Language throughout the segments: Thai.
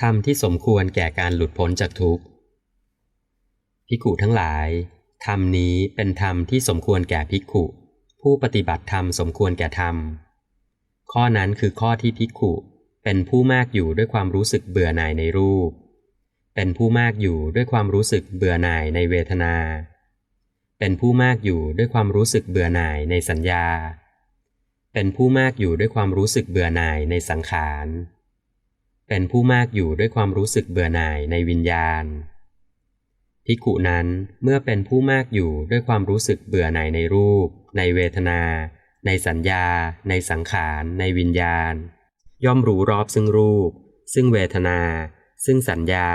ธรรมที่สมควรแก่การหลุดพ้นจากทุกข์ภิกขุทั้งหลาย ธรรมนี้เป็นธรรมที่สมควรแก่ภิกขุ ผู้ปฏิบัติธรรมสมควรแก่ธรรม ข้อนั้นคือข้อที่ภิกขุเป็นผู้มากอยู่ด้วยความรู้สึกเบื่อหน่ายในรูป เป็นผู้มากอยู่ด้วยความรู้สึกเบื่อหน่ายในเวทนา เป็นผู้มากอยู่ด้วยความรู้สึกเบื่อหน่ายในสัญญา เป็นผู้มากอยู่ด้วยความรู้สึกเบื่อหน่ายในสังขาร เป็นผู้มากอยู่ด้วยความรู้สึกเบื่อหน่ายในวิญญาณภิกขุนั้นเมื่อเป็นผู้มากอยู่ด้วยความรู้สึกเบื่อหน่ายในรูป ในเวทนา ในสัญญา ในสังขาร ในวิญญาณ ย่อมรู้รอบซึ่งรูป ซึ่งเวทนา ซึ่งสัญญา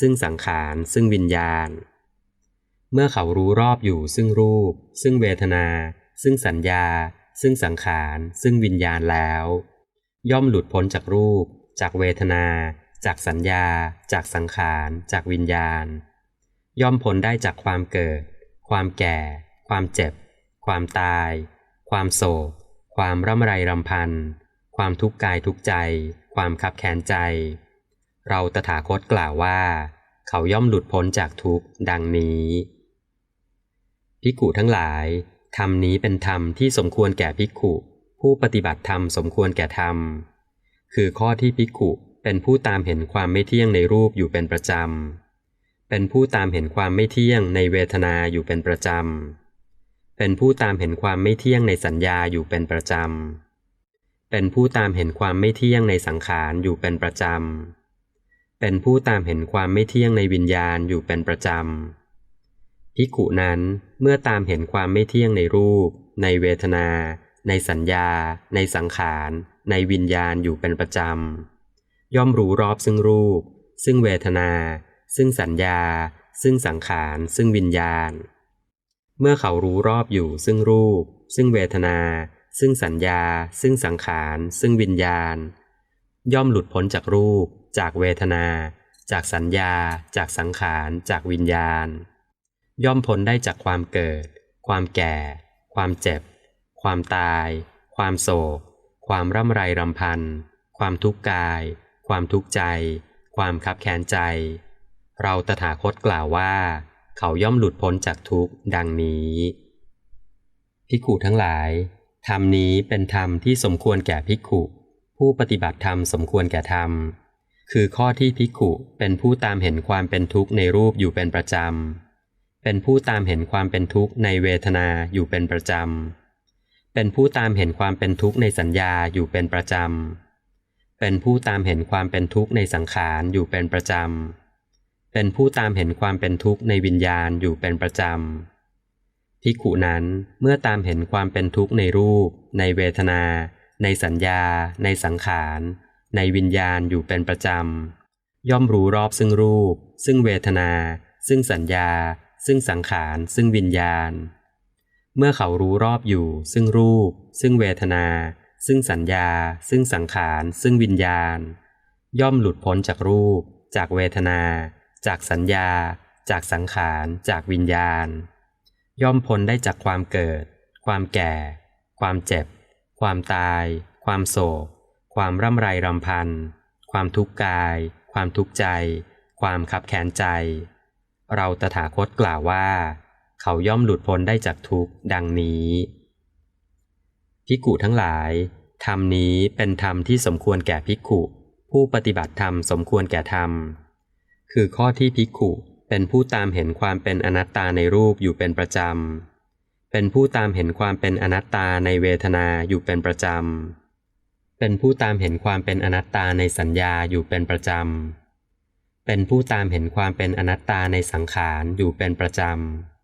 ซึ่งสังขาร ซึ่งวิญญาณ เมื่อเขารู้รอบอยู่ซึ่งรูป ซึ่งเวทนา ซึ่งสัญญา ซึ่งสังขาร ซึ่งวิญญาณแล้ว ย่อมหลุดพ้นจากรูป จากเวทนา จากสัญญา จากสังขาร จากวิญญาณ ย่อมพ้นได้จากความเกิด ความแก่ ความเจ็บ ความตาย ความโศก ความร่ำไรรำพัน ความทุกข์กายทุกใจ ความขับแค้นใจ เราตถาคตกล่าวว่า เขาย่อมหลุดพ้นจากทุกข์ดังนี้ภิกขุทั้งหลายธรรมนี้เป็นธรรมที่สมควรแก่ภิกขุ ผู้ปฏิบัติธรรมสมควรแก่ธรรม คือข้อที่ภิกขุเป็นผู้ตามเห็นความไม่เที่ยงในรูปอยู่เป็นประจำ เป็นผู้ตามเห็นความไม่เที่ยงในเวทนาอยู่เป็นประจำ เป็นผู้ตามเห็นความไม่เที่ยงในสัญญาอยู่เป็นประจำ เป็นผู้ตามเห็นความไม่เที่ยงในสังขารอยู่เป็นประจำ เป็นผู้ตามเห็นความไม่เที่ยงในวิญญาณอยู่เป็นประจำภิกุนั้นเมื่อตามเห็นความไม่เที่ยงในรูป ในเวทนา ในสัญญา ในสังขาร ในวิญญาณอยู่เป็นประจำ ย่อมรู้รอบซึ่งรูป ซึ่งเวทนา ซึ่งสัญญา ซึ่งสังขาร ซึ่งวิญญาณ เมื่อเขารู้รอบอยู่ซึ่งรูป ซึ่งเวทนา ซึ่งสัญญา ซึ่งสังขาร ซึ่งวิญญาณ ย่อมหลุดพ้นจากรูป จากเวทนา จากสัญญา จากสังขาร จากวิญญาณ ย่อมพ้นได้จากความเกิด ความแก่ ความเจ็บ ความตาย ความโศก ความร่ำไรรำพัน ความทุกข์กาย ความทุกข์ใจ ความคับแค้นใจ เราตถาคตกล่าวว่า เขาย่อมหลุดพ้นจากทุกข์ดังนี้ภิกขุทั้งหลายธรรมนี้เป็นธรรมที่สมควรแก่ภิกขุ ผู้ปฏิบัติธรรมสมควรแก่ธรรม คือข้อที่ภิกขุเป็นผู้ตามเห็นความเป็นทุกข์ในรูปอยู่เป็นประจำเป็นผู้ตามเห็นความเป็นทุกข์ในเวทนาอยู่เป็นประจำ เป็นผู้ตามเห็นความเป็นทุกข์ในสัญญาอยู่เป็นประจำ เป็นผู้ตามเห็นความเป็นทุกข์ในสังขารอยู่เป็นประจำ เป็นผู้ตามเห็นความเป็นทุกข์ในวิญญาณอยู่เป็นประจำภิกขุนั้นเมื่อตามเห็นความเป็นทุกข์ในรูป ในเวทนา ในสัญญา ในสังขาร ในวิญญาณอยู่เป็นประจำ ย่อมรู้รอบซึ่งรูป ซึ่งเวทนา ซึ่งสัญญา ซึ่งสังขาร ซึ่งวิญญาณ เมื่อเขารู้รอบอยู่ ซึ่งรูป ซึ่งเวทนา ซึ่งสัญญา ซึ่งสังขาร ซึ่งวิญญาณ ย่อมหลุดพ้นจากรูป จากเวทนา จากสัญญา จากสังขาร จากวิญญาณ ย่อมพ้นได้จากความเกิด ความแก่ ความเจ็บ ความตาย ความโศก ความร่ำไรรำพัน ความทุกข์กาย ความทุกข์ใจ ความขับแค้นใจ เราตถาคตกล่าวว่า เขาย่อมหลุดพ้นได้จากทุกข์ดังนี้ภิกุทั้งหลาย ธรรมนี้เป็นธรรมที่สมควรแก่ภิกุผู้ปฏิบัติธรรมสมควรแก่ธรรม คือข้อที่ภิกุเป็นผู้ตามเห็นความเป็นอนัตตาในรูปอยู่เป็นประจำ เป็นผู้ตามเห็นความเป็นอนัตตาในเวทนาอยู่เป็นประจำ เป็นผู้ตามเห็นความเป็นอนัตตาในสัญญาอยู่เป็นประจำ เป็นผู้ตามเห็นความเป็นอนัตตาในสังขารอยู่เป็นประจำ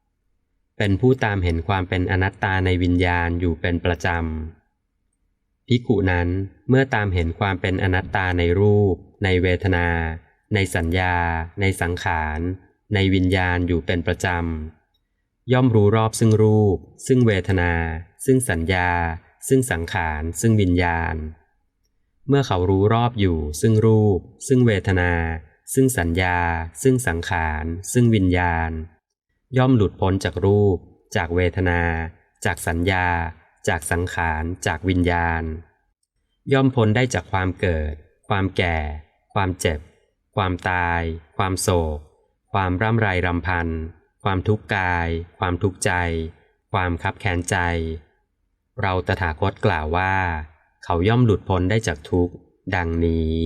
เป็นผู้ตามเห็นความเป็นอนัตตาในวิญญาณอยู่เป็นประจำภิกุนั้นเมื่อตามเห็นความเป็นอนัตตาในรูป ในเวทนา ในสัญญา ในสังขาร ในวิญญาณอยู่เป็นประจำย่อมรู้รอบซึ่งรูป ซึ่งเวทนา ซึ่งสัญญา ซึ่งสังขาร ซึ่งวิญญาณ เมื่อเขารู้รอบอยู่ ซึ่งรูป ซึ่งเวทนา ซึ่งสัญญา ซึ่งสังขาร ซึ่งวิญญาณ ย่อมหลุดพ้นจากรูป จากเวทนา จากสัญญา จากสังขาร จากวิญญาณ ย่อมพ้นได้จากความเกิด ความแก่ ความเจ็บ ความตาย ความโศก ความร่ำไรรำพัน ความทุกข์กาย ความทุกข์ใจ ความคับแค้นใจ เราตถาคตกล่าวว่า เขาย่อมหลุดพ้นได้จากทุกข์ ดังนี้